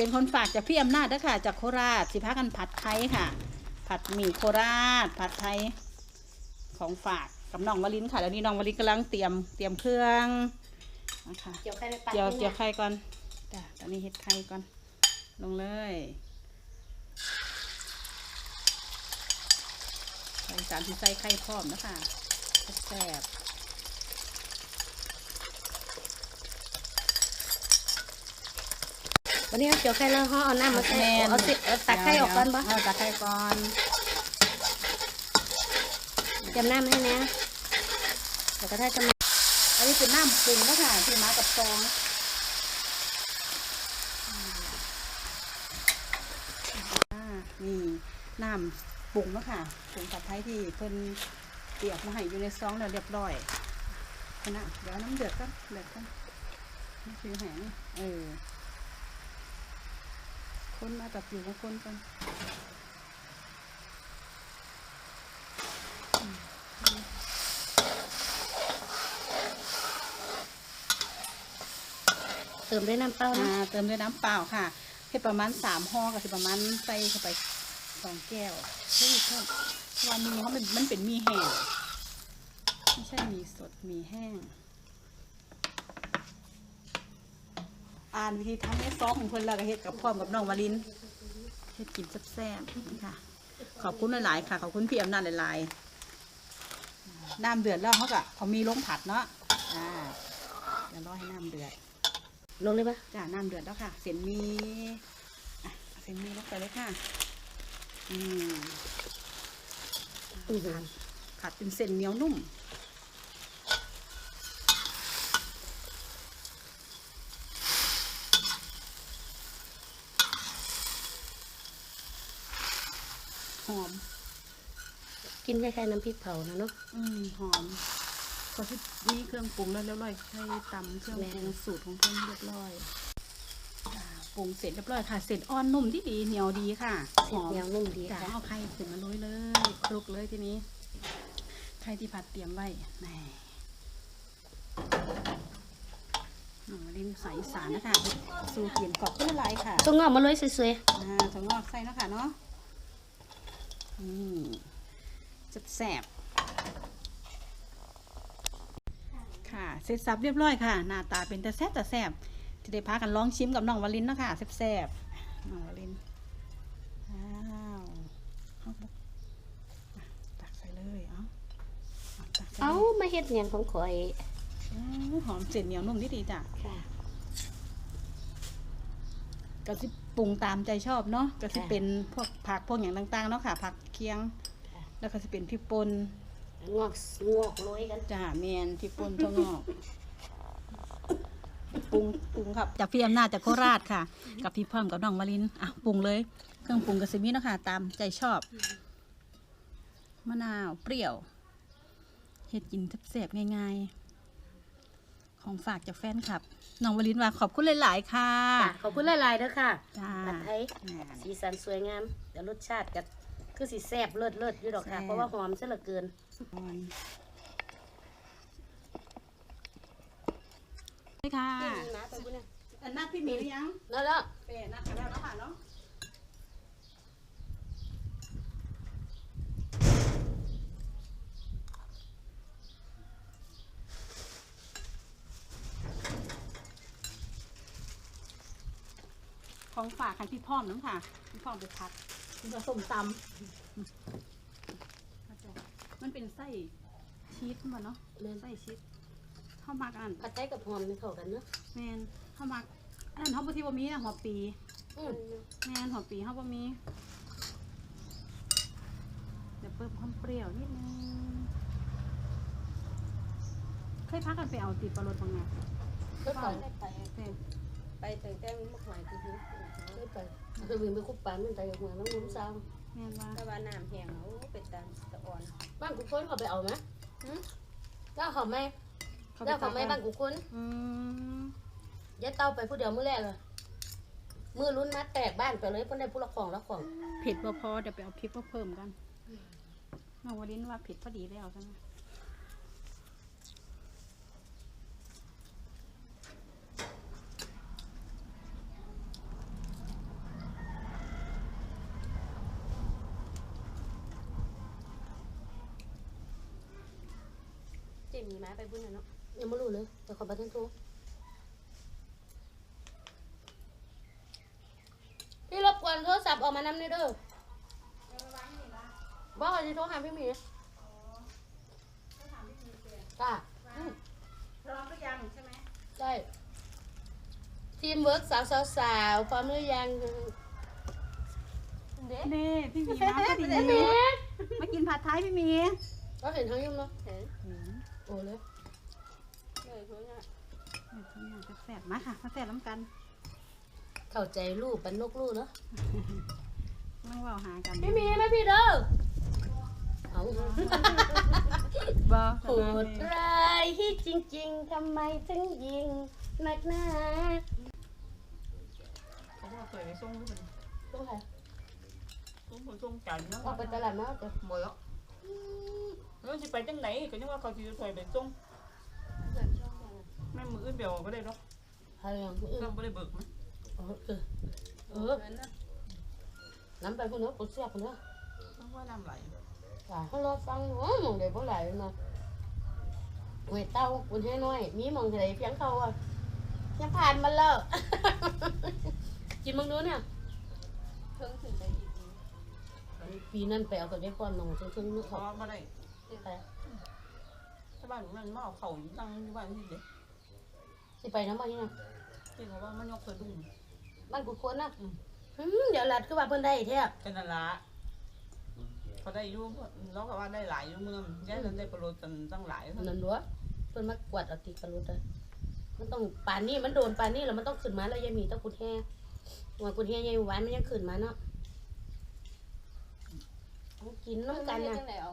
เป็นคนฝากจากพี่อำนาจเด้อค่ะ จากโคราชสิพากันผัดไทยค่ะ ผัดหมี่โคราช ผัดไทยของฝากกับน้องวลินค่ะแล้วนี่น้องวลินกำลังเตรียมเตรียมเครื่องนะคะเกี่ยวไข่ไปปัดเจียวนี่เจียวนะไข่ก่อนจ้ะตอนนี้เฮ็ดไข่ก่อน ลงเลยใส่สารที่ใส่ไข่พร้อมนะคะแซ่บ วันนี้เกี่ยวไข่แล้วห่อเอาน้ำมาๆใส่แม่น เอาสิเอาตักไข่ออกก่อนบ่เาตักไข่ก่อนเตรียมน้ำให้แน่แล้วก็ถ้าจะมาอันนี้เป็นน้ำปรุงนะคะที่มากับซองอ่านี่น้ำปรุงแล้วค่ะปรุงผัดไทยที่เพิ่นเตรียมมาให้อยู่ในซองแล้วเรียบร้อยนะเดี๋ยวน้ำเดือดก็เดือดก็นี่คือแห้งเออ คนมาจับอยู่กับคนกันเติมด้วยน้ำเปล่าอ่านะเติมด้วยน้ำเปล่าค่ะให้ประมาณสามห่อกับสิประมาณใส่เข้าไปสองแก้วเฮ้ยเพิ่มเพราะว่ามีเขาเป็นมันเป็นมีแห้งไม่ใช่มีสดมีแห้ง อ่านวิธีทำให้ซองของเพิ่นแล้วก็เฮ็ดกับพร้อมกับน้องวาลินเฮ็ดกินแซ่บๆนี่ค่ะ ขอบคุณหลายๆค่ะ ขอบคุณพี่อำนาจหลายๆน้ำเดือดแล้วเขาก็เอามีลงผัดเนาะอ่าเดี๋ยวรอให้น้ำเดือด ลงเลยปะจ้าน้ำเดือดแล้วค่ะ เส้นหมีอะเอาเส้นหมีลงไปเลยค่ะ อืมอือหือผัดเป็นเส้นเหนียวนุ่ม หอม กิน คล้ายๆน้ำพริกเผานะเนาะ อืมหอมก็ที่นี่เครื่องปรุงแล้วเรียบร้อยให้ตำเครื่องปรุงสูตรของเพิ่นเรียบร้อยอ่าปรุงเสร็จเรียบร้อยค่ะ เสร็จอ่อนนุ่มที่ดีเหนียวดีค่ะหอมเหนียวนุ่มดีจ้าค่ะเอาไข่ขึ้นมาโรยเลยคลุกเลยทีนี้ไข่ที่ผัดเตรียมไว้แหน่หนูลิ้นใสอีสารนะคะสูตรเปลี่ยนกรอบขึ้นหลายค่ะต้องงอกมาเลยสวยอ่าถั่วงอกใส่เนาะค่ะเนาะอืมจะ แสบค่ะ เสร็จสับเรียบร้อยค่ะ หน้าตาเป็นแต่แซ่บแต่แซ่บที่ได้พากันลองชิมกับน้องวาลินเนาะค่ะแซ่บๆน้องวาลินอ้าวเอาอะตักใส่เลยเอาเอาตักใส่ๆเอาเลยมาเฮ็ดหยังของข่อยอื้อหอมเส้นเหนียวนุ่มที่ดีจ้ะค่ะก็สิปรุงตามใจชอบเนาะก็สิค่ะเป็นพวกผักพวกอย่างต่างๆเนาะค่ะ ผักเคียงค่ะ แล้วก็สิเป็นพริกป่นงอกงอกโรยกันจ้าเมียนพริกป่นถั่วงอกปรุงปรุงครับจากพี่อำนาจจากโคราชค่ะ กับพี่เพิ่มกับน้องมารินอะปรุงเลย เครื่องปรุงกระสิมีเนาะค่ะตามใจชอบมะนาวเปรี้ยวเฮ็ดกินแซ่บๆง่าย ๆ ของฝากจากแฟนคลับน้องวลินว่าขอบคุณหลาย ๆ ค่ะค่ะขอบคุณหลายๆเด้อค่ะจ้าผัดไทยแม่นสีสันสวยงามแต่รสชาติก็ คือสีแซ่บเลิศเลิศอยู่ดอกค่ะ แซ่บ เพราะว่าหอมซะเหลือเกินนี่ค่ะนะไปบุญนะอันนัดพี่หมีหรือยังแล้วแล้ว เป็นนัดกันแล้วเนาะค่ะเนาะของฝาก คันพี่พ่อมน้ำค่ะพี่พ่อมไปพัดคุณผสมตำมันเป็นไส้ชีสมาเนาะแม่นไส้ชีสเข้ามากันผัดไทยกับหอมไม่เข้ากันเนาะแมนเข้ามาอันนั้นเขาบางทีบ่มีนะหัวปีอืมแมนหัวปีเขาบ่มีเดี๋ยวเพิ่มความเปรี้ยวนิดนึงเคยพักกันไปเอาตีปลาโรดบางไงเคยไป ไปไปตั้งแต่มะขวายคือเคยไปเคยวิ่งไปคุบปานมันไปหัวน้ำนุ่มซ้แม่นว่าถ้าว่าน้ำแห้งโอ้เป็นตาสะอ่อนำบ้านกูคนเขาไปเอาไหมเจ้าเขาไหมเขาเจ้าเขาไหมตัดบ้านกูคนอืมยัดเต้าไปผู้เดียวมื้อแรกเลยมือลุ้นนัดแตกบ้านไปเลยเพิ่นได้ผู้ละของละของเผ็ดบ่พอเดี๋ยวไปเอาพริกมาเพิ่มกันน้องวลินว่าเผ็ดพอดีแล้วใช่ไหม ได้มีมาไปบุญน่ะเนาะยังไม่รู้เลยแต่ขอบัตรทันทูพี่รบกวนโทรศัพท์ออกมานำหน่อยเด้อบอกว่าจะโทรหาพี่หมีจ้าอืมพร้อมหรือยังใช่ไหมใช่ทีมเวิร์กสาวสาวสาวพร้อมหรือยังเด็กนี่พี่หมีมาพอดีเด็กมากินผัดไทยพี่หมีก็เห็นทั้งยุ่งเนาะเห็นโอ้เลยเลยเพิ่นน่ะแซ่บมาค่ะมาแซ่บน้ำกันเข้าใจลูกเป็นนกลูกเนาะนั่งเว่าหากันพี่หมีไหมพี่เด้อเอาบอโหดร้ายที่จริง ๆทำไมถึงยิงนักหนาเขาบอกเคยไปส่งด้วยกันต้องไหนส่งคนส่งจันทร์เนาะออกไปตลาดมาเดี๋ยวหมดแล้ว แล้วจะไปจังไหนก็ยังว่าเขาจะถอยไปส่งเพิ่นช่องแม่น่ะแม่มืออื่นเดียวก็ได้เนาะพายอย่างอื่นเราไม่ได้เบิกมั้ยเออเออเออเพิ่นน่ะน้ำไปคนเนาะปวดเสียคนเนาะต้องว่าน้ำไหลจ้าเขารอฟังโอ้มองเดี๋ยวบ่ไหลเนาะเวทเต้าคนให้น้อย มีมองไหนเพียงเขาอะยังผ่านมาแล้วกินมึงดูเนี่ยเพิ่งขึ้นไปอีกนี่ปีนั้นไปเอากับได้ความน้องซึ่งซึ่งนึกเพเขาราะไม่ ได้ไปถ้าบ้านนั้นมาเอาเข่าตั้งที่บ้านที่เด็กสิไปน้ำมาที่น่ะที่เขาว่ามันยกเคยดุ้งบ้านกูคนน่ะอืมเดี๋ยวหลัดคือว่าเพิ่นได้แท้กันนั่นละเขาได้ยุ่เราก็ว่าได้หลายยุ่เมืองแย่นั้นได้ประโยชน์กันตั้งหลายนั่นดัวเพิ่นมากวาดเอาติดกระลุดเลยมันต้องป่านนี้มันโดนป่านนี้แล้วมันต้องขึ้นมาแล้วยายมีต้องกุดแห่ว่ากุดแห่ยายหวานมันยังขึ้นมาเนาะเอากินน้ำกันเพิ่น่ะเฮ็ดจังไดเอา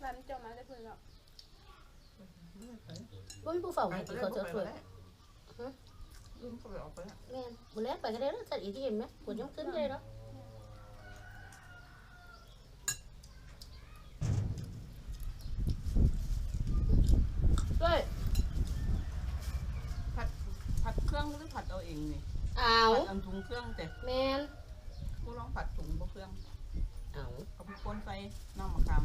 แล้วไม่ได้กินบุญแซ่บอะเอากินร้านเจ้ามาได้เพิ่นแล้วบ่มีผู้เฝ้าไปให้ไปกินได้ข้าวไปเจ้าถ้วยได้ลืมก็ไปออกไปแล้วแม่นบ่แล้วไปก็ได้แล้วจัดอีกที่เห็นไหมปวดยังขึ้นเลยเนาะด้วยผัดผัดเครื่องหรือผัดเอาเองนี่เอาผัดอันถุงเครื่องแต่แมนผู้ร้องผัดถุงบ่เครื่องเอาเอาไปคนใส่น้ำมะขาม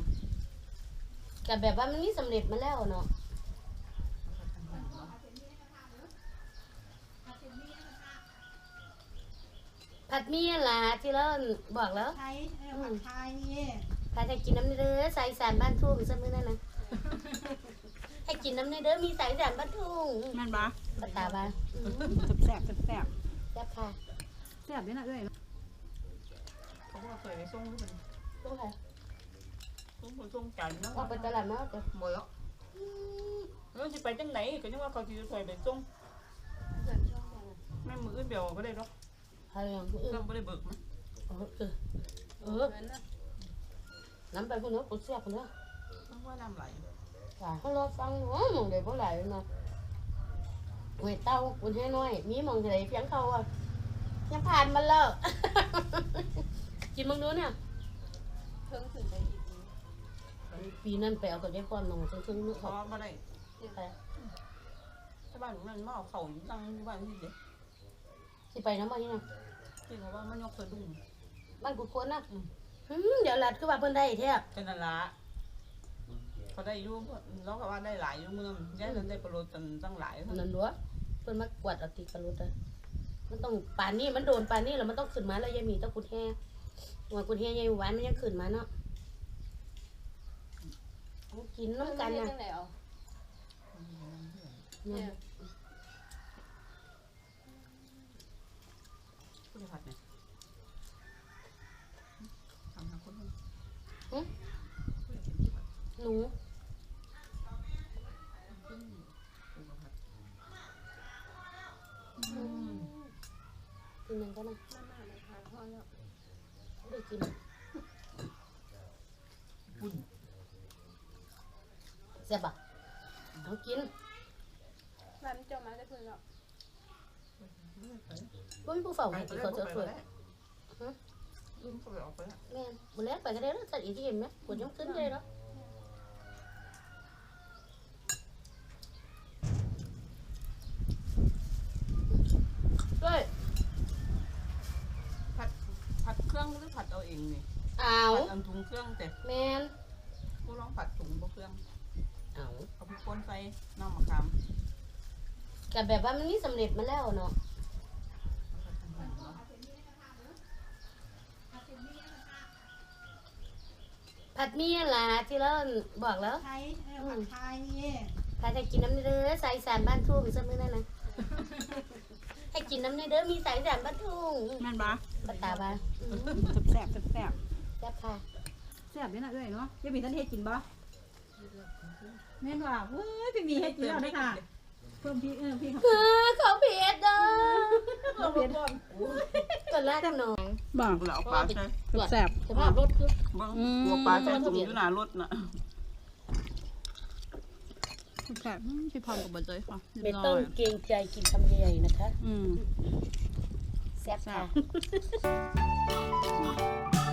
แต่แบบว่ามันมีสำเร็จมาแล้วเนาะผัดหมี่ล่ะที่เราบอกแล้วไทยเออผัดไทยผัดให้กินน้ำเด้อใส่สารบ้านทุ่งซะมื้อนั้นนะให้กินน้ำเด้อมีสายสารบ้านทุ่งแม่นปะปะตาบ้าอืมแซ่บแซ่บแซ่บแซ่บค่ะแซ่บด้วยนะเอ้ยเขาบอกเคยไปส่งด้วยกันต้องค่ะ ส่งคนส่งจันทร์เนาะออกไปตลาดมาเดี๋ยวหมดแล้วแล้วจะไปจังไหนก็ยังว่าเขาจะถอยไปส่งเพิ่นช่องแม่มืออื่นเดียวก็ได้เนาะพายอย่างอื่นเราไม่ได้เบิกมั้ยเออเออน้ำไปคนเนาะปวดเสียคนเนาะต้องว่าน้ำไหลจ้าเขารอฟังโอ้มองเดี๋ยวบ่ไหลเนาะเวทเต้าคนให้น้อย มีมองไหนเพียงเขาอะยังผ่านมาแล้วกินมึงดูเนี่ยเพิ่งขึ้นไป ปีนั้นไปเอากับได้ความน้องซึ่งซึ่งนึกเพเขาราะไม่ได้ไปถ้าบ้านนั้นมาเอาเข่าตั้งที่บ้านที่เด็กสิไปน้ำมาที่น่ะที่เขาว่ามันยกเคยดุ้งบ้านกูคนน่ะอืมเดี๋ยวหลัดคือว่าเพิ่นได้แท้กันนั่นละเขาได้ยุ่เราก็ว่าได้หลายยุ่เมืองแย่นั้นได้ประโยชน์กันตั้งหลายนั่นดัวเพิ่นมากวาดเอาติดกระลุดเลยมันต้องป่านนี้มันโดนป่านนี้แล้วมันต้องขึ้นมาแล้วยายมีต้องกุดแห่ว่ากุดแห่ยายหวานมันยังขึ้นมาเนาะเอา กินน้ำกันเฮ็ดน่ะจังไดเอาเนี่เนี่ยยผู้ใดผัดเนี่ยทำหาคนนึงหนูกินหนึ่งก็นะมาม่ามันขาดพอแล้วไม่ได้กิน บุญ แซ่บปะเอากินร้านเจ้ามาได้เพิ่นแล้วบ่มีผู้เฝ้าไปให้ไปกินแล้วข้าวไปเจ้าแล้ถ้ววยลืมเขาไปออกไปแล้วแม่นบ่แล้วไปก็ได้แล้วสัตว์อีกที่เห็นไหมปวดยังขึ้นเลยเนาะด้วยผัดผัดเครื่องหรือผัดเอาเองนี่เอาผัดเอาถุงเครื่องแต่แม่นกูลองผัดถุงบ่เครื่องเอา เอาไปป่นใส่น้ำมะขามแต่แบบว่ามันนี่สำเร็จมาแล้วเนาะผัดเมียล่ะที่เราบอกแล้วไทยเออผัดไทยนี่ถ้าจะกินน้ำเด้อสายสารบ้านทุ่งซะมื้อนั้นนะให้กินน้ำเด้อมีสายสารบ้านทุ่งแม่นบ่ปะตาบ้าอืมแซ่บๆแซ่บแซ่บค่ะๆแซ่บนี่นะเอ้ยเนาะยังมีท่านเฮ็ดกินบ่ แม่นว่าเฮ้ยพี่มีเฮ็ดกินแล้วเด้อค่ะเพิ่มพี่เออพี่เขาเออเขาเผ็ดเด้อเพิ่มเผ็ดก่อนแรกหน่อยบ่เราเอาปลาใส่แซ่บสภาพรถคือบางตัวปลาใส่ถุงอยู่หน้ารถน่ะแซ่บอืมพี่พร้อมกับบ่เจยค่ะเรีไม่ยบร้ต้อองยเกรงใจกินคำใหญ่ๆนะคะ อืมแซ่บแซ่ค่ะบ